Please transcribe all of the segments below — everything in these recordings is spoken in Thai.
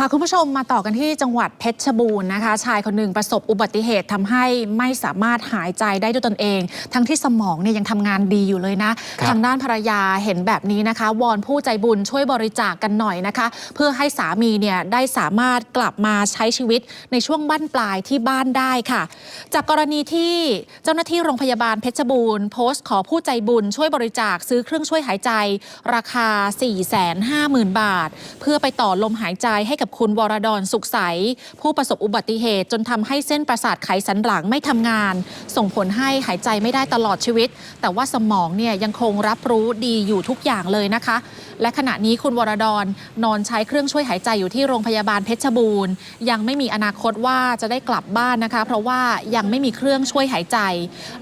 พาคุณผู้ชมมาต่อกันที่จังหวัดเพชรบูรณ์นะคะ ชายคนหนึ่งประสบอุบัติเหตุทำให้ไม่สามารถหายใจได้ด้วยตนเอง ทั้งที่สมองเนี่ยยังทำงานดีอยู่เลยนะครับทางด้านภรรยาเห็นแบบนี้นะคะ วอนผู้ใจบุญช่วยบริจาคกันหน่อยนะคะ เพื่อให้สามีเนี่ยได้สามารถกลับมาใช้ชีวิตในช่วงบั้นปลายที่บ้านได้ค่ะ จากกรณีที่เจ้าหน้าที่โรงพยาบาลเพชรบูรณ์โพสต์ขอผู้ใจบุญช่วยบริจาคซื้อเครื่องช่วยหายใจ ราคา 450,000 บาท เพื่อไปต่อลมหายใจให้กับคุณวรดรสุขใส ผู้ประสบอุบัติเหตุจนทำให้เส้นประสาทไขสันหลังไม่ทำงาน ส่งผลให้หายใจไม่ได้ตลอดชีวิต แต่ว่าสมองเนี่ยยังคงรับรู้ดีอยู่ทุกอย่างเลยนะคะ และขณะนี้คุณวรดรนอนใช้เครื่องช่วยหายใจอยู่ที่โรงพยาบาลเพชรบูรณ์ ยังไม่มีอนาคตว่าจะได้กลับบ้านนะคะ เพราะว่ายังไม่มีเครื่องช่วยหายใจ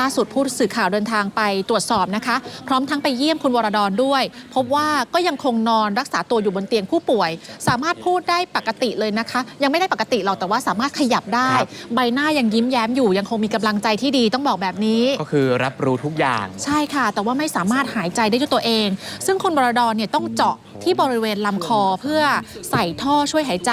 ล่าสุดผู้สื่อข่าวเดินทางไปตรวจสอบนะคะ พร้อมทั้งไปเยี่ยมคุณวรดรด้วย พบว่าก็ยังคงนอนรักษาตัวอยู่บนเตียงผู้ป่วย สามารถพูดได้ปกติเลยนะคะ ยังไม่ได้ปกติหรอกแต่ว่าสามารถขยับได้ ครับ ใบหน้ายังยิ้มแย้มอยู่ยังคงมีกำลังใจที่ดีต้องบอกแบบนี้ ก็คือรับรู้ทุกอย่าง ใช่ค่ะ แต่ว่าไม่สามารถหายใจได้ด้วยตัวเอง ซึ่งคุณบรดรเนี่ยต้องเจาะที่บริเวณลำคอเพื่อใส่ท่อช่วยหายใจ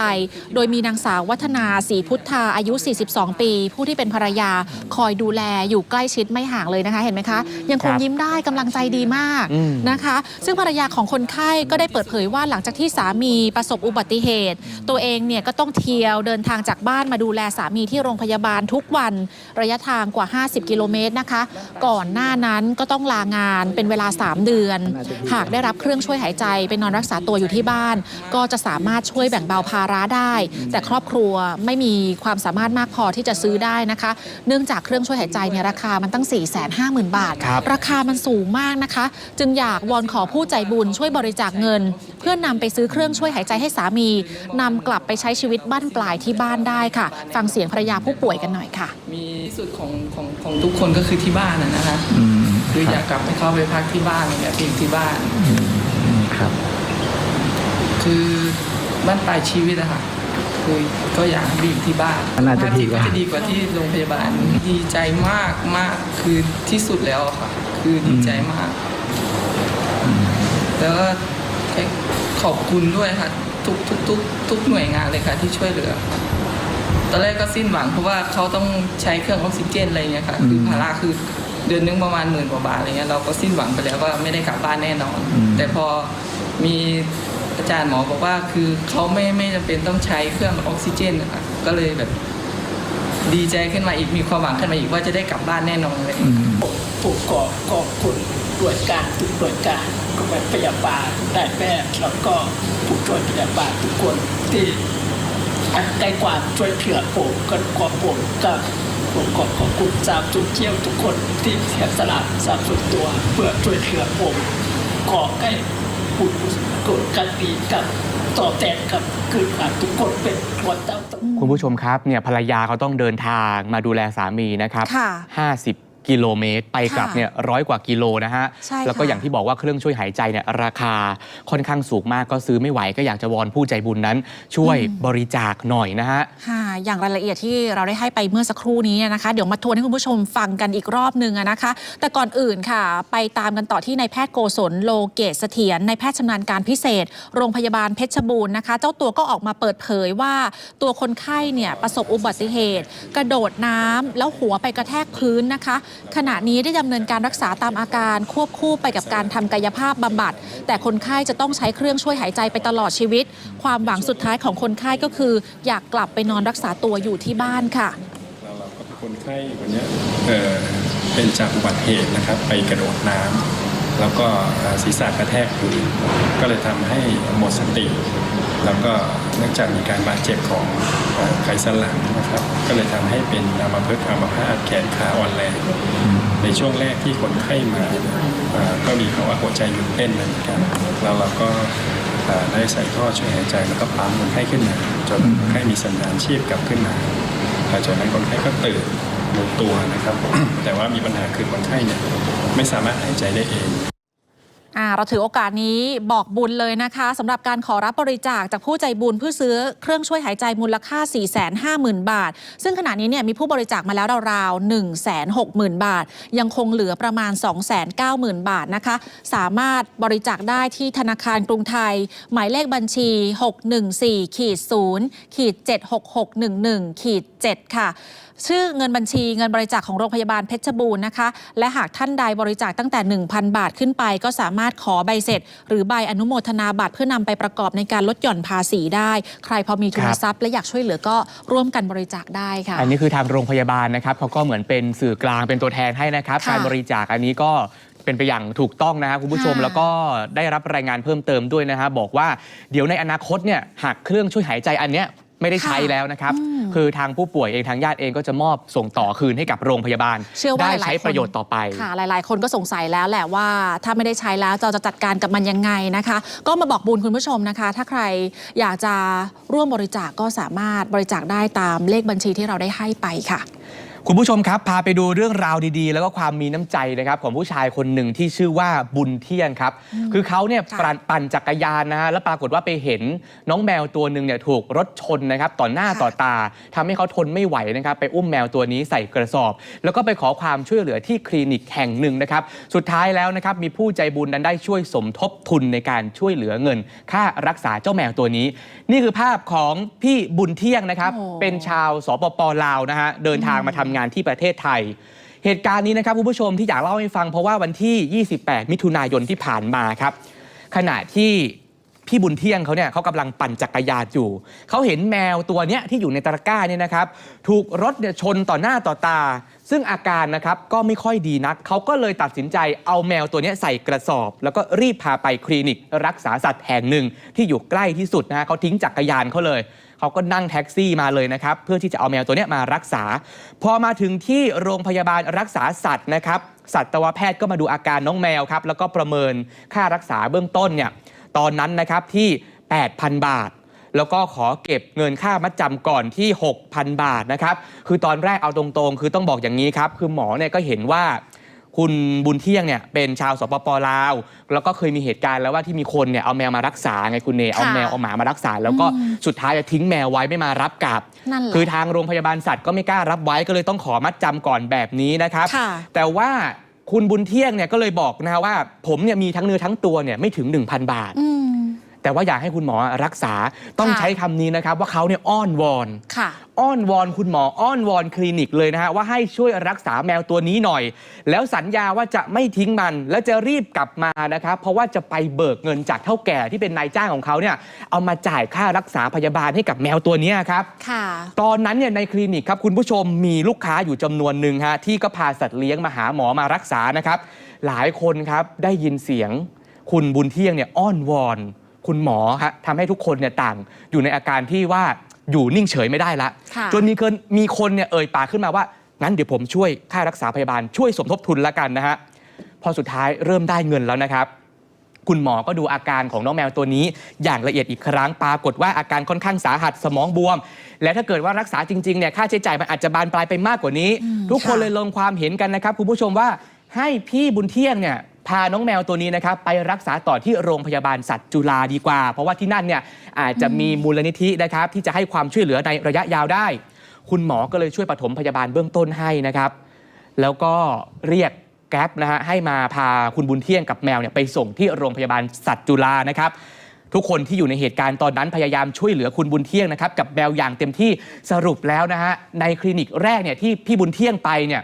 โดยมีนางสาววัฒนาศรีพุทธาอายุ 42 ปี ผู้ที่เป็นภรรยาคอยดูแลอยู่ใกล้ชิดไม่ห่างเลยนะคะ เห็นไหมคะ ยังคงครับยิ้มได้กำลังใจดีมากอืม นะคะ ซึ่งภรรยาของคนไข้ก็ได้เปิดเผยว่าหลังจากที่สามีประสบอุบัติเหตุตัวเองเนี่ยก็ต้องเที่ยวเดินทางจากบ้านมาดูแลสามีที่โรงพยาบาลทุกวันระยะทางกว่า 50 กิโลเมตรนะคะ ก่อนหน้านั้นก็ต้องลางานเป็นเวลา 3 เดือน หากได้รับเครื่องช่วยหายใจไปนอนรักษาตัวอยู่ที่บ้าน ก็จะสามารถช่วยแบ่งเบาภาระได้ แต่ครอบครัวไม่มีความสามารถมากพอที่จะซื้อได้นะคะ เนื่องจากเครื่องช่วยหายใจเนี่ยราคามันตั้ง 4 5 0 0 0 0 บาทครับราคามันสูงมากนะคะ จึงอยากวอนขอผู้ใจบุญช่วยบริจาคเงิน เพื่อนำไปซื้อเครื่องช่วยหายใจให้สามีนำกลับไปใช้ชีวิตบ้านปลายที่บ้านได้ค่ะ ฟังเสียงภรรยาผู้ป่วยกันหน่อยค่ะ มีที่สุดของของของทุกคนก็คือที่บ้านนะนะฮะคืออยากกลับไปเข้าไปพักที่บ้านอยากไปอยู่ที่บ้านครับ คือบ้านปลายชีวิตอะค่ะคือก็อยากให้ไปอยู่ที่บ้านมันน่าจะดีกว่าจะดีกว่าที่โรงพยาบาลดีใจมากมากคือที่สุดแล้วอะค่ะ คือดีใจมาก แล้วก็ขอบคุณด้วยค่ะ ทุกทุกทุกทุกหน่วยงานเลยค่ะที่ช่วยเหลือ ตอนแรกก็สิ้นหวังเพราะว่าเขาต้องใช้เครื่องออกซิเจนอะไรเงี้ยค่ะคือภาระคือเดือนนึงประมาณหมื่นกว่าบาทอะไรเงี้ยเราก็สิ้นหวังไปแล้วว่าไม่ได้กลับบ้านแน่นอน แต่พอมีอาจารย์หมอบอกว่าคือเขาไม่ไม่จำเป็นต้องใช้เครื่องออกซิเจนนะคะก็เลยแบบดีใจขึ้นมาอีกมีความหวังขึ้นมาอีกว่าจะได้กลับบ้านแน่นอนเลยผู้กอบกองทุน หน่วยการทุกหน่วยการก็เป็นพยาบาลนายแพทย์แล้วก็ผู้ช่วยพยาบาลทุกคนที่ได้ความช่วยเหลือผมก็ขอบผมกับผมขอขอบคุณสามจุดเที่ยวทุกคนที่เสียสละสามส่วนตัวเพื่อช่วยเหลือผม ขอให้บุญกุศลกันดีกับตอบแทนกับคืนมาทุกคนเป็นวันเต้าคุณผู้ชมครับเนี่ยภรรยาเขาต้องเดินทางมาดูแลสามีนะครับค่ะ50 กิโลเมตร ไปกลับค่ะเนี่ยร้อยกว่ากิโลนะฮะ ใช่แล้วก็ค่ะ อย่างที่บอกว่าเครื่องช่วยหายใจเนี่ยราคาค่อนข้างสูงมากก็ซื้อไม่ไหวก็อยากจะวอนผู้ใจบุญนั้น ช่วยบริจาคหน่อยนะฮะ ค่ะอย่างรายละเอียดที่เราได้ให้ไปเมื่อสักครู่นี้นะคะ เดี๋ยวมาทวนให้คุณผู้ชมฟังกันอีกรอบหนึ่งอะนะคะ แต่ก่อนอื่นค่ะ ไปตามกันต่อที่นายแพทย์โกศลโลเกตเสถียรนายแพทย์ชำนาญการพิเศษ โรงพยาบาลเพชรบูรณ์นะคะ เจ้าตัวก็ออกมาเปิดเผยว่า ตัวคนไข้เนี่ยประสบอุบัติเหตุ กระโดดน้ำแล้วหัวไปกระแทกพื้นนะคะขณะนี้ได้ดำเนินการรักษาตามอาการควบคู่ไปกับการทำกายภาพบำบัด แต่คนไข้จะต้องใช้เครื่องช่วยหายใจไปตลอดชีวิต ความหวังสุดท้ายของคนไข้ก็คือ อยากกลับไปนอนรักษาตัวอยู่ที่บ้านค่ะเราเราก็คนไข้คนนี้เป็นจากอุบัติเหตุนะครับ ไปกระโดดน้ำแล้วก็ศีรษะกระแทกพื้นก็เลยทำให้หมดสติ แล้วก็เนื่องจากมีการบาดเจ็บของเอ่อไขสันหลังนะครับ ก็เลยทำให้เป็นอัมพฤกษ์อัมพาตแขนขาอ่อนแรงในช่วงแรกที่คนไข้มาก็มีภาวะหัวใจหยุดเต้นเหมือนกันแล้วเราก็ได้ใส่ท่อช่วยหายใจแล้วก็ปั๊มคนไข้ขึ้นมาจนคนไข้มีสัญญาณชีพกลับขึ้นมาหลังจากนั้นคนไข้ก็ตื่นรู้ตัวนะครับ แต่ว่ามีปัญหาคือคนไข้เนี่ยไม่สามารถหายใจได้เอง เราถือโอกาสนี้บอกบุญเลยนะคะสำหรับการขอรับบริจาคจากผู้ใจบุญเพื่อซื้อเครื่องช่วยหายใจมูลค่า 450,000 บาท ซึ่งขณะนี้เนี่ยมีผู้บริจาคมาแล้วราวๆ 160,000 บาท ยังคงเหลือประมาณ 290,000 บาทนะคะ สามารถบริจาคได้ที่ธนาคารกรุงไทย หมายเลขบัญชี 614ขีด0ขีด76611ขีด7ค่ะ ชื่อเงินบัญชีเงินบริจาคของโรงพยาบาลเพชรบูรณ์นะคะ และหากท่านใดบริจาคตั้งแต่ 1,000 บาทขึ้นไป ก็สามารถขอใบเสร็จ หรือใบอนุโมทนาบัตรเพื่อนำไปประกอบในการลดหย่อนภาษีได้ ใครพอมีทุนรับทรัพย์และอยากช่วยเหลือก็ร่วมกันบริจาคได้ค่ะ อันนี้คือทางโรงพยาบาลนะครับเขาก็เหมือนเป็นสื่อกลางเป็นตัวแทนให้นะครับการบริจาคอันนี้ก็เป็นไปอย่างถูกต้องนะครับคุณผู้ชมแล้วก็ได้รับรายงานเพิ่มเติมด้วยนะฮะบอกว่าเดี๋ยวในอนาคตเนี่ยหากเครื่องช่วยหายใจอันเนี้ย ไม่ได้ใช้แล้วนะครับ คือทางผู้ป่วยเองทางญาติเองก็จะมอบส่งต่อคืนให้กับโรงพยาบาล เชื่อว่าได้หลายๆใช้คนประโยชน์ต่อไปค่ะ หลาย ๆ คนก็สงสัยแล้วแหละว่า ถ้าไม่ได้ใช้แล้วจะจะจัดการกับมันยังไงนะคะ ก็มาบอกบุญคุณผู้ชมนะคะ ถ้าใครอยากจะร่วมบริจาคก็สามารถบริจาคได้ตามเลขบัญชีที่เราได้ให้ไปค่ะ คุณผู้ชมครับพาไปดูเรื่องราวดีๆ แล้วก็ความมีน้ำใจนะครับของผู้ชายคนหนึ่งที่ชื่อว่าบุญเที่ยงครับ คือเขาเนี่ยค่ะปั่นปั่นจักรยานนะฮะแล้วปรากฏว่าไปเห็นน้องแมวตัวหนึ่งเนี่ยถูกรถชนนะครับต่อหน้าค่ะต่อตาทำให้เขาทนไม่ไหวนะครับไปอุ้มแมวตัวนี้ใส่กระสอบ แล้วก็ไปขอความช่วยเหลือที่คลินิกแห่งหนึ่งนะครับสุดท้ายแล้วนะครับมีผู้ใจบุญนั้นได้ช่วยสมทบทุนในการช่วยเหลือเงิน ค่ารักษาเจ้าแมวตัวนี้ นี่คือภาพของพี่บุญเที่ยงนะครับโอ้ เป็นชาวสปปลาวนะฮะเดินทางมาทำงานงานที่ประเทศไทย เหตุการณ์นี้นะครับคุณผู้ชมที่อยากเล่าให้ฟังเพราะว่าวันที่ 28 มิถุนายนที่ผ่านมาครับ ขณะที่พี่บุญเที่ยงเขาเนี่ยเขากำลังปั่นจักรยานอยู่ เขาเห็นแมวตัวเนี้ยที่อยู่ในตะกร้าเนี่ยนะครับ ถูกรถเนี่ยชนต่อหน้าต่อตา ซึ่งอาการนะครับก็ไม่ค่อยดีนัก เขาก็เลยตัดสินใจเอาแมวตัวนี้ใส่กระสอบ แล้วก็รีบพาไปคลินิก รักษาสัตว์แห่งหนึ่งที่อยู่ใกล้ที่สุดนะฮะเขาทิ้งจักรยานเขาเลยเขาก็นั่งแท็กซี่มาเลยนะครับ เพื่อที่จะเอาแมวตัวนี้มารักษา พอมาถึงที่โรงพยาบาลรักษาสัตว์นะครับสัตวแพทย์ก็มาดูอาการน้องแมวครับแล้วก็ประเมินค่ารักษาเบื้องต้นเนี่ยตอนนั้นนะครับที่ 8,000 บาท แล้วก็ขอเก็บเงินค่ามัดจำก่อนที่ 6,000 บาทนะครับ คือตอนแรกเอาตรงๆ คือต้องบอกอย่างนี้ครับ คือหมอเนี่ยก็เห็นว่าคุณบุญเที่ยงเนี่ยเป็นชาวสปปลาว แล้วก็เคยมีเหตุการณ์แล้วว่าที่มีคนเนี่ยเอาแมวมารักษาไงคุณเนเอาแมวเอาหมามารักษา แล้วก็สุดท้ายจะทิ้งแมวไว้ไม่มารับกลับนั่นแหละคือทางโรงพยาบาลสัตว์ก็ไม่กล้ารับไว้ก็เลยต้องขอมัดจำก่อนแบบนี้นะครับค่ะแต่ว่าคุณบุญเที่ยงเนี่ยก็เลยบอกนะฮะว่า ผมเนี่ยมีทั้งเนื้อทั้งตัวเนี่ยไม่ถึง 1,000 บาทอืม แต่ว่าอยากให้คุณหมอรักษาต้องค่ะใช้คำนี้นะครับ ว่าเขาเนี่ยอ้อนวอนค่ะอ้อนวอนคุณหมออ้อนวอนคลินิกเลยนะฮะว่าให้ช่วยรักษาแมวตัวนี้หน่อย แล้วสัญญาว่าจะไม่ทิ้งมัน แล้วจะรีบกลับมานะครับเพราะว่าจะไปเบิกเงินจากเท่าแก่ที่เป็นนายจ้างของเขาเนี่ยเอามาจ่ายค่ารักษาพยาบาลให้กับแมวตัวเนี้ยครับค่ะตอนนั้นเนี่ยในคลินิกครับคุณผู้ชมมีลูกค้าอยู่จำนวนหนึ่งฮะที่ก็พาสัตว์เลี้ยงมาหาหมอมารักษานะครับ หลายคนครับได้ยินเสียง คุณบุญเที่ยงเนี่ยอ้อนวอน คุณหมอฮะทำให้ทุกคนเนี่ยต่างอยู่ในอาการที่ว่าอยู่นิ่งเฉยไม่ได้ละค่ะ จนมีคนมีคนเนี่ยเอ่ยปากขึ้นมาว่า งั้นเดี๋ยวผมช่วยค่ารักษาพยาบาลช่วยสมทบทุนละกันนะฮะพอสุดท้ายเริ่มได้เงินแล้วนะครับ คุณหมอก็ดูอาการของน้องแมวตัวนี้ อย่างละเอียดอีกครั้งปรากฏว่าอาการค่อนข้างสาหัสสมองบวม และถ้าเกิดว่ารักษาจริงๆเนี่ยค่าใช้จ่ายมันอาจจะบานปลายไปมากกว่านี้อืมทุกคนค่ะ เลยลงความเห็นกันนะครับ คุณผู้ชมว่าให้พี่บุญเที่ยงเนี่ย พาน้องแมวตัวนี้นะครับไปรักษาต่อที่โรงพยาบาลสัตว์จุฬาดีกว่า เพราะว่าที่นั่นเนี่ยอาจจะมีมูลนิธินะครับ ที่จะให้ความช่วยเหลือในระยะยาวได้ คุณหมอก็เลยช่วยปฐมพยาบาลเบื้องต้นให้นะครับ แล้วก็เรียกแก๊ปนะฮะให้มาพาคุณบุญเที่ยงกับแมวเนี่ยไปส่งที่โรงพยาบาลสัตว์จุฬานะครับทุกคนที่อยู่ในเหตุการณ์ตอนนั้นพยายามช่วยเหลือคุณบุญเที่ยงนะครับกับแมวอย่างเต็มที่สรุปแล้วนะฮะในคลินิกแรกเนี่ยที่พี่บุญเที่ยงไปเนี่ย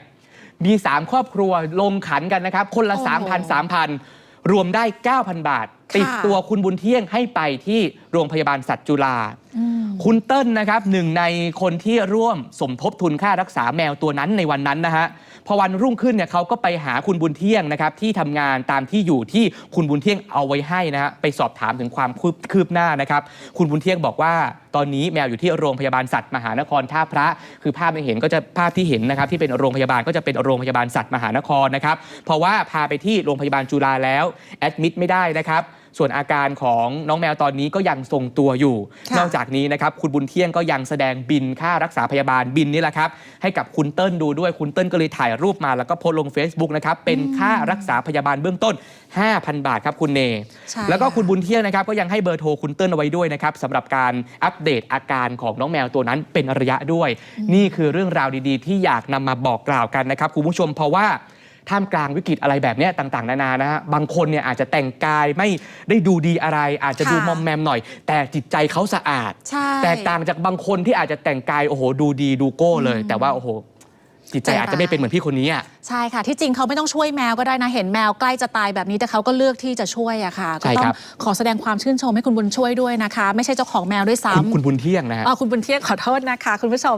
มี 3 ครอบครัวลงขันกันนะครับ คนละ โอ้โห3,000 3,000 รวมได้ 9,000 บาทค่ะติดตัวคุณบุญเที่ยงให้ไปที่โรงพยาบาลสัตว์จุฬา อืม คุณเติ้ลนะครับหนึ่งในคนที่ร่วมสมทบทุนค่ารักษาแมวตัวนั้นในวันนั้นนะฮะพอวันรุ่งขึ้นเนี่ยเขาก็ไปหาคุณบุญเที่ยงนะครับที่ทำงานตามที่อยู่ที่คุณบุญเที่ยงเอาไว้ให้นะฮะไปสอบถามถึงความคืบคืบหน้านะครับ คุณบุญเที่ยงบอกว่าตอนนี้แมวอยู่ที่โรงพยาบาลสัตว์มหานครท่าพระ คือภาพที่เห็นก็จะภาพที่เห็นนะครับที่เป็นโรงพยาบาลก็จะเป็นโรงพยาบาลสัตว์มหานครนะครับเพราะว่าพาไปที่โรงพยาบาลจุฬาแล้วแอดมิดไม่ได้นะครับ ส่วนอาการของน้องแมวตอนนี้ก็ยังทรงตัวอยู่ค่ะนอกจากนี้นะครับคุณบุญเที่ยงก็ยังแสดงบินค่ารักษาพยาบาลบินนี่แหละครับให้กับคุณเติ้ลดูด้วยคุณเติ้ลก็เลยถ่ายรูปมาแล้วก็โพสต์ลง Facebook นะครับเป็นค่ารักษาพยาบาลเบื้องต้น 5,000 บาทครับคุณเนใช่แล้วก็ค่ะคุณบุญเที่ยงนะครับก็ยังให้เบอร์โทรคุณเติ้ลเอาไว้ด้วยนะครับสำหรับการอัปเดตอาการของน้องแมวตัวนั้นเป็นระยะด้วย นี่คือเรื่องราวดีๆ ที่อยากนำมาบอกกล่าวกันนะครับคุณผู้ชมเพราะว่า ท่ามกลางวิกฤตอะไรแบบเนี้ยต่างๆ นานานะฮะบางคนเนี่ยอาจจะแต่งกายไม่ได้ดูดีอะไร อาจจะดูค่ะมอมแมมหน่อย แต่จิตใจเขาสะอาดใช่แตกต่างจากบางคนที่อาจจะแต่งกายโอ้โหดูดีดูโก้เลย แต่ว่าโอ้โหจิตใจใจร้ายอาจจะไม่เป็นเหมือนพี่คนนี้อะใช่ค่ะ ที่จริงเขาไม่ต้องช่วยแมวก็ได้นะ เห็นแมวใกล้จะตายแบบนี้แต่เขาก็เลือกที่จะช่วยอะค่ะก็ใช่ต้อครังบขอแสดงความชื่นชมให้คุณบุญช่วยด้วยนะคะ ไม่ใช่เจ้าของแมวด้วยคุณซ้ำคุณบุญเที่ยงนะฮะอ๋อคุณบุญเที่ยงขอโทษนะคะ คุณผู้ชม